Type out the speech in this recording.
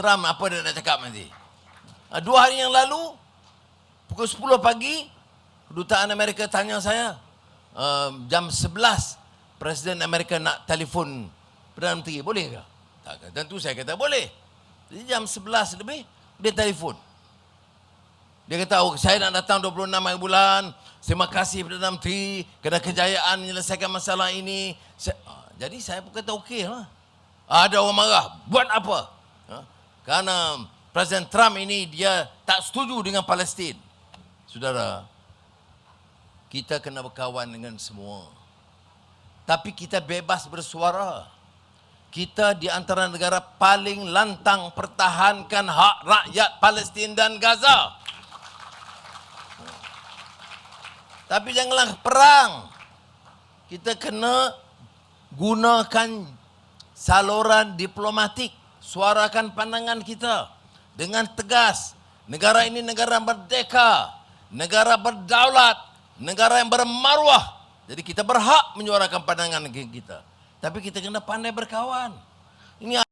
Trump apa dia nak cakap nanti. Ah, Dua hari yang lalu, pukul 10 pagi, kedutaan Amerika tanya saya, uh, jam 11, Presiden Amerika nak telefon Perdana Menteri, boleh ke? Tak, tentu saya kata boleh. Jadi jam 11 lebih, dia telefon. Dia kata, oh, saya nak datang 26 hari bulan. Terima kasih Perdana Menteri kerana kejayaan menyelesaikan masalah ini. Saya, ah, jadi saya pun kata okey lah. Ada orang marah. Buat apa? Kerana Presiden Trump ini dia tak setuju dengan Palestin. Saudara, kita kena berkawan dengan semua. Tapi kita bebas bersuara. Kita di antara negara paling lantang pertahankan hak rakyat Palestin dan Gaza. Tapi janganlah perang. Kita kena gunakan saluran diplomatik. Suarakan pandangan kita dengan tegas. Negara ini negara merdeka, negara berdaulat, negara yang bermaruah. Jadi kita berhak menyuarakan pandangan kita. Tapi kita kena pandai berkawan. Ini